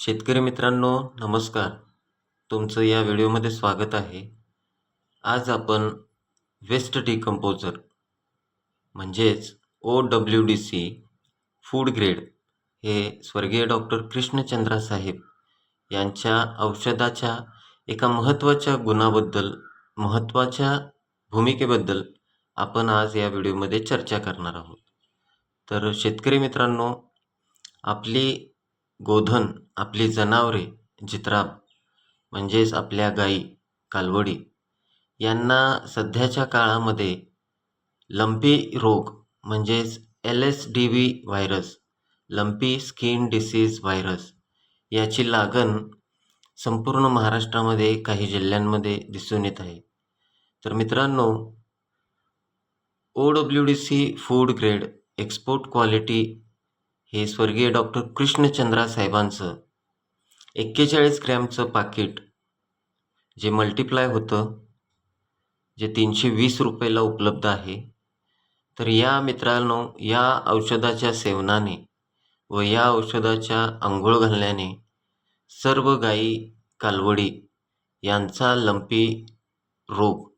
शेतकरी मित्रांनो नमस्कार. तुमचं या व्हिडिओमध्ये स्वागत आहे. आज आपण वेस्ट डिकम्पोजर म्हणजेच O W D C food grade हे स्वर्गीय डॉक्टर कृष्णचंद्रा साहेब यांच्या औषधाच्या एका महत्त्वाच्या गुणाबद्दल महत्त्वाच्या भूमिकेबद्दल आपण आज या व्हिडिओमध्ये चर्चा करणार आहोत. तर शेतकरी मित्रांनो आपली गोधन आपली जनावरे जित्राब म्हणजेच आपल्या गाई कालवडी यांना सध्याच्या काळामध्ये लंपी रोग म्हणजेच L S D V virus lumpy skin disease virus याची लागण संपूर्ण महाराष्ट्रामध्ये काही जिल्ह्यांमध्ये दिसून येत आहे. तर मित्रांनो O W D C food grade export quality हे स्वर्गीय डॉक्टर कृष्णचंद्रा साहेबांचं एक्केचाळीस ग्रॅमचं पाकिट जे मल्टिप्लाय होतं जे तीनशे वीस रुपयाला उपलब्ध आहे. तर या मित्रांनो या औषधाच्या सेवनाने व या औषधाच्या आंघोळ घालण्याने सर्व गायी कालवडी यांचा लंपी रोग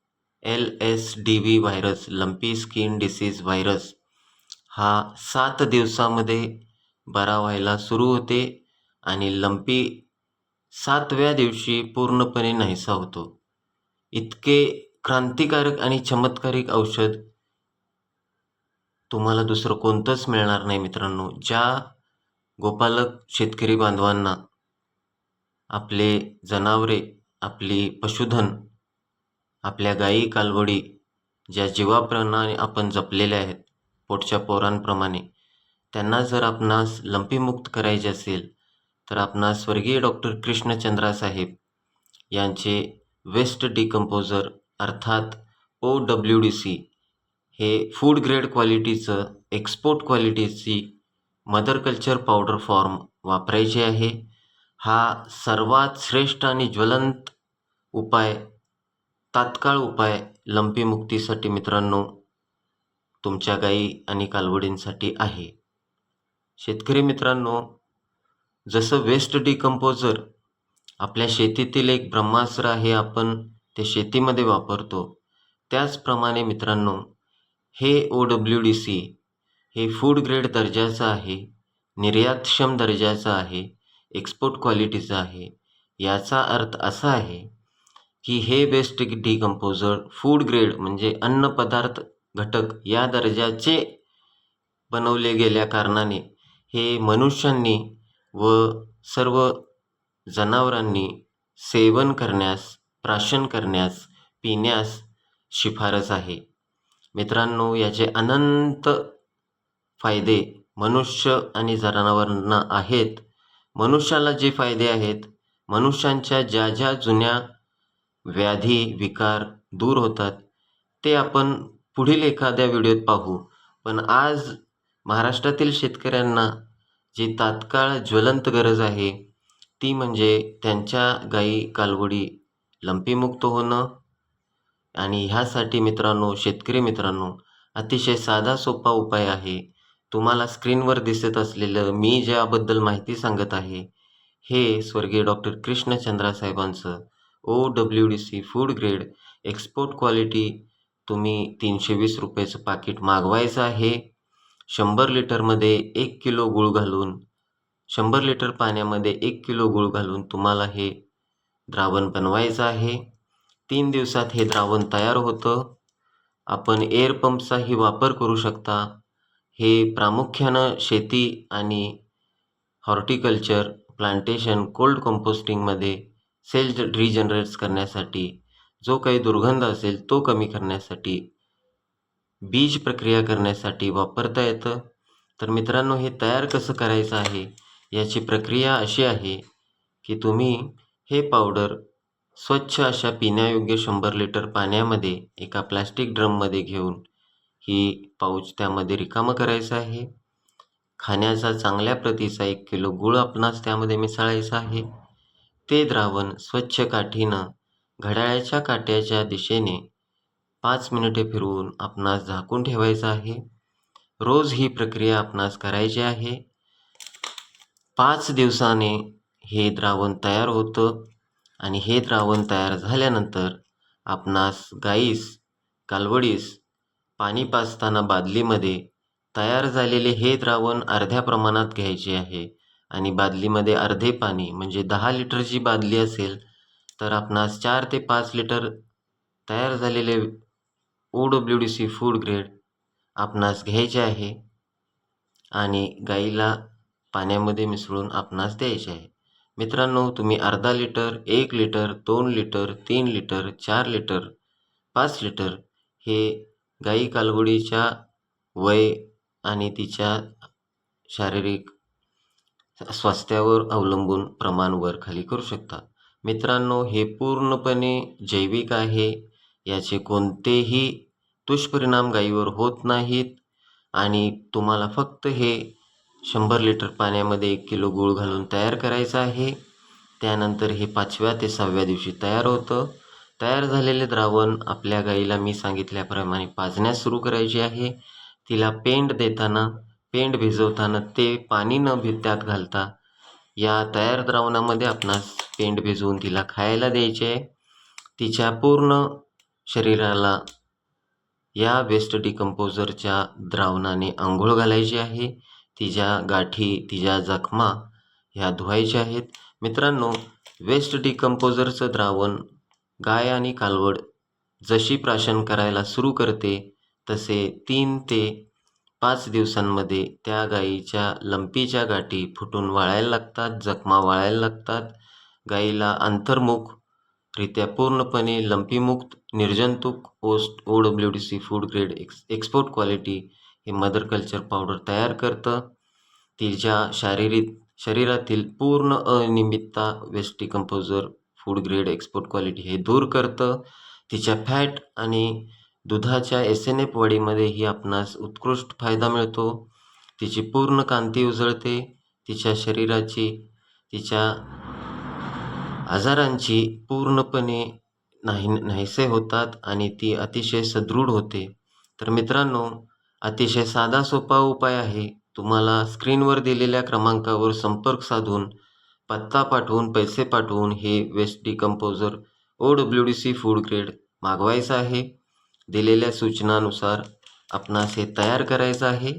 L S D V virus lumpy skin disease virus हा सात दिवसामध्ये बरा व्हायला सुरू होते आणि लंपी सातव्या दिवशी पूर्णपणे नाहीसा होतो. इतके क्रांतिकारक आणि चमत्कारिक औषध तुम्हाला दुसरं कोणतंच मिळणार नाही मित्रांनो ज्या गोपालक शेतकरी बांधवांना आपले जनावरे आपली पशुधन आपल्या गायी कालवडी ज्या जीवाप्रमाणे आपण जपलेल्या आहेत पोटच्या पोरांप्रमाणे. त्यांना जर आपणास लंपीमुक्त करायचे असेल तर आपणास स्वर्गीय डॉक्टर कृष्णचंद्रा साहेब यांचे वेस्ट डिकम्पोजर अर्थात ओ डब्ल्यू डी सी हे फूड ग्रेड क्वालिटीचं एक्सपोर्ट क्वालिटीची मदर कल्चर पावडर फॉर्म वापरायचे आहे. हा सर्वात श्रेष्ठ आणि ज्वलंत उपाय तात्काळ उपाय लंपीमुक्तीसाठी मित्रांनो तुमच्या गाई आणि कालवडींसाठी आहे. शेतकरी मित्रांनो जसं वेस्ट डिकम्पोजर आपल्या शेतीतील एक ब्रह्मास्त्र आहे आपण ते शेतीमध्ये वापरतो त्याचप्रमाणे मित्रांनो हे ओ डब्ल्यू डी सी हे फूड ग्रेड दर्जाचं आहे निर्यातक्षम दर्जाचं आहे एक्सपोर्ट क्वालिटीचं आहे. याचा अर्थ असा आहे की हे वेस्ट डिकम्पोजर फूड ग्रेड म्हणजे अन्नपदार्थ घटक या दर्जाचे बनवले गेल्या कारणाने हे मनुष्यांनी व सर्व जनावरांनी सेवन करण्यास प्राशन करण्यास पिण्यास शिफारस आहे. मित्रांनो याचे अनंत फायदे मनुष्य आणि जनावरांना आहेत. मनुष्याला जे फायदे आहेत मनुष्यांच्या ज्या ज्या जुन्या व्याधी विकार दूर होतात ते आपण पुढील एखाद्या व्हिडिओत पाहू. पण आज महाराष्ट्रातील शेतकऱ्यांना जी तात्काळ ज्वलंत गरज आहे ती म्हणजे त्यांच्या गाई कालवडी लंपीमुक्त होणं. आणि ह्यासाठी मित्रांनो शेतकरी मित्रांनो अतिशय साधा सोपा उपाय आहे. तुम्हाला स्क्रीनवर दिसत असलेलं मी ज्याबद्दल माहिती सांगत आहे हे स्वर्गीय डॉक्टर कृष्णचंद्रा साहेबांचं O W D C food grade export quality तुम्ही तीनशे वीस रुपयाचं पाकिट मागवायचं आहे. शंभर लिटरमध्ये एक किलो गूळ घालून शंभर लिटर पाण्यामध्ये एक किलो गूळ घालून तुम्हाला हे द्रावण बनवायचं आहे. तीन दिवसात हे द्रावण तयार होतं. आपण एअर पंपचाही वापर करू शकता. हे प्रामुख्यानं शेती आणि हॉर्टिकल्चर प्लांटेशन कोल्ड कंपोस्टिंगमध्ये सेल्स रिजनरेट्स करण्यासाठी जो काही दुर्गंध असेल तो कमी करण्यासाठी बीज प्रक्रिया करण्यासाठी वापरता येतं. तर मित्रांनो हे तयार कसं करायचं आहे? याची प्रक्रिया अशी आहे की तुम्ही हे पावडर स्वच्छ अशा पिण्यायोग्य शंभर लिटर पाण्यामध्ये एका प्लॅस्टिक ड्रममध्ये घेऊन ही पाऊच त्यामध्ये रिकामं करायचं आहे. खाण्याचा चांगल्या प्रतीचा एक किलो गूळ आपणास त्यामध्ये मिसळायचा आहे. ते द्रावण स्वच्छ काठीनं घड्याळाच्या काट्याच्या दिशेने पाच मिनिटे फिरवून आपणास झाकून ठेवायचं आहे. रोज ही प्रक्रिया आपणास करायची आहे. पाच दिवसाने हे द्रावण तयार होतं आणि हे द्रावण तयार झाल्यानंतर आपणास गाईस कालवडीस पाणी पाजताना बादलीमध्ये तयार झालेले हे द्रावण अर्ध्या प्रमाणात घ्यायचे आहे आणि बादलीमध्ये अर्धे पाणी म्हणजे दहा लिटरची बादली असेल तर आपणास चार ते पाच लिटर तयार झालेले O W D C food grade आपणास घ्यायचे आहे आणि गाईला पाण्यामध्ये मिसळून आपणास द्यायचे आहे. मित्रांनो तुम्ही अर्धा लिटर एक लिटर दोन लिटर तीन लिटर चार लिटर पाच लिटर हे गाई कालगुडीच्या वय आणि तिच्या शारीरिक स्वास्थ्यावर अवलंबून प्रमाण वर खाली करू शकता. मित्रांनो हे पूर्णपणे जैविक आहे. याचे कोणतेही दुष्परिणाम गाईवर होत नाहीत. आणि तुम्हाला फक्त हे शंभर लिटर पाण्यामध्ये एक किलो गूळ घालून तयार करायचं आहे. त्यानंतर हे पाचव्या ते सहाव्या दिवशी तयार होतं. तयार झालेले द्रावण आपल्या गाईला मी सांगितल्याप्रमाणे पाजण्यास सुरू करायचे आहे. तिला पेंड देताना पेंड भिजवताना ते पाणी न भी त्यात घालता या तयार द्रावणामध्ये आपणास पेंड भिजवून तिला खायला द्यायचे आहे. तिच्या पूर्ण शरीराला या वेस्ट डिकम्पोजरच्या द्रावणाने आंघोळ घालायची आहे. तिच्या गाठी तिच्या जखमा ह्या धुवायच्या आहेत. मित्रांनो वेस्ट डिकम्पोजरचं द्रावण गाय आणि कालवड जशी प्राशन करायला सुरू करते तसे तीन ते पाच दिवसांमध्ये त्या गाईच्या लंपीच्या गाठी फुटून वाळायला लागतात जखमा वाळायला लागतात. गाईला अंतर्मुख रित्या पूर्णपणे लंपीमुक्त निर्जंतुक post O W D C food grade ex export quality हे मदर कल्चर पावडर तयार करतं. तिच्या शारीरिक शरीरातील पूर्ण अनियमितता waste decomposer food grade export quality हे दूर करतं. तिच्या फॅट आणि दुधाच्या एस एन एफ वडीमध्येही आपणास उत्कृष्ट फायदा मिळतो. तिची पूर्ण कांती उजळते तिच्या शरीराची तिच्या आजारांची पूर्णपणे नाही नाहीसे होतात आणि ती अतिशय सदृढ होते. तर मित्रांनो अतिशय साधा सोपा उपाय आहे. तुम्हाला स्क्रीनवर दिलेल्या क्रमांकावर संपर्क साधून पत्ता पाठवून पैसे पाठवून हे waste decomposer O W D C food grade मागवायचं आहे. दिलेल्या सूचनानुसार आपणास हे तयार करायचं आहे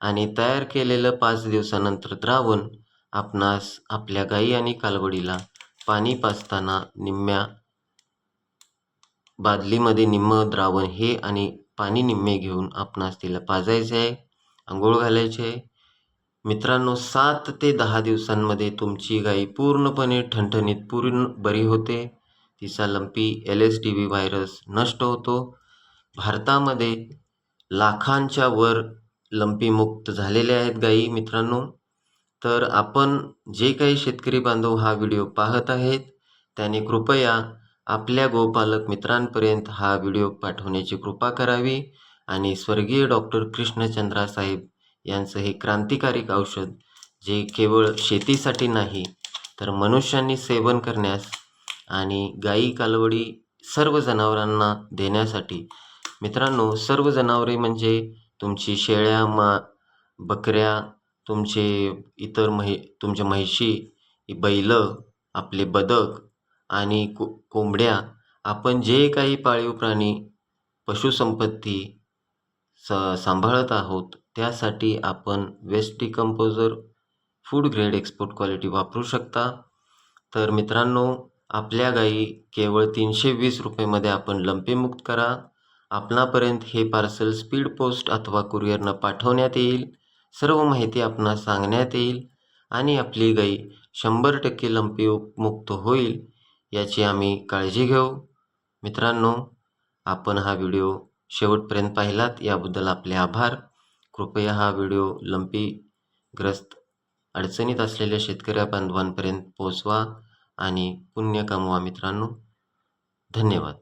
आणि तयार केलेलं पाच दिवसानंतर द्रावण आपणास आपल्या गाई आणि कालवडीला पाणी पाजताना निम्म्या बादलीमध्ये निम्म द्रावण हे आणि पाणी निम्मे घेऊन आपणास तिला पाजायचे आहे आंघोळ घालायचे आहे. मित्रांनो सात ते दहा दिवसांमध्ये तुमची गाई पूर्णपणे ठणठणीत पूर्ण बरी होते. तिचा lumpy L S T V virus नष्ट होतो. भारतामध्ये लाखांच्या वर लंपीमुक्त झालेले आहेत गाई मित्रांनो. तर आपण जे काही शेतकरी बांधव हा व्हिडिओ पाहत आहेत त्याने कृपया आपल्या गोपालक मित्रांपर्यंत हा व्हिडिओ पाठवण्याची कृपा करावी आणि स्वर्गीय डॉक्टर कृष्णचंद्रा साहेब यांचं हे क्रांतिकारक औषध जे केवळ शेतीसाठी नाही तर मनुष्यांनी सेवन करण्यास आणि गाई कालवडी सर्व जनावरांना देण्यासाठी मित्रांनो सर्व जनावरे म्हणजे तुमची शेळ्या मा बकऱ्या तुमचे इतर म्है तुमच्या म्हैशी बैल आपले बदक आणि को कोंबड्या आपण जे काही पाळीव प्राणी पशुसंपत्ती स सांभाळत आहोत त्यासाठी आपण waste decomposer food grade export quality वापरू शकता. तर मित्रांनो आपल्या गाई केवळ तीनशे वीस रुपयेमध्ये आपण लंपेमुक्त करा. आपणापर्यंत हे पार्सल स्पीड पोस्ट अथवा कुरिअरनं पाठवण्यात येईल. सर्व माहिती आपणास सांगण्यात येईल आणि आपली गाई शंभर टक्के लंपी मुक्त होईल याची आम्ही काळजी घेऊ. मित्रांनो आपण हा व्हिडिओ शेवटपर्यंत पाहिलात याबद्दल आपले आभार. कृपया हा व्हिडिओ लंपीग्रस्त अडचणीत असलेल्या शेतकऱ्या बांधवांपर्यंत पोचवा आणि पुण्य कमवा मित्रांनो. धन्यवाद.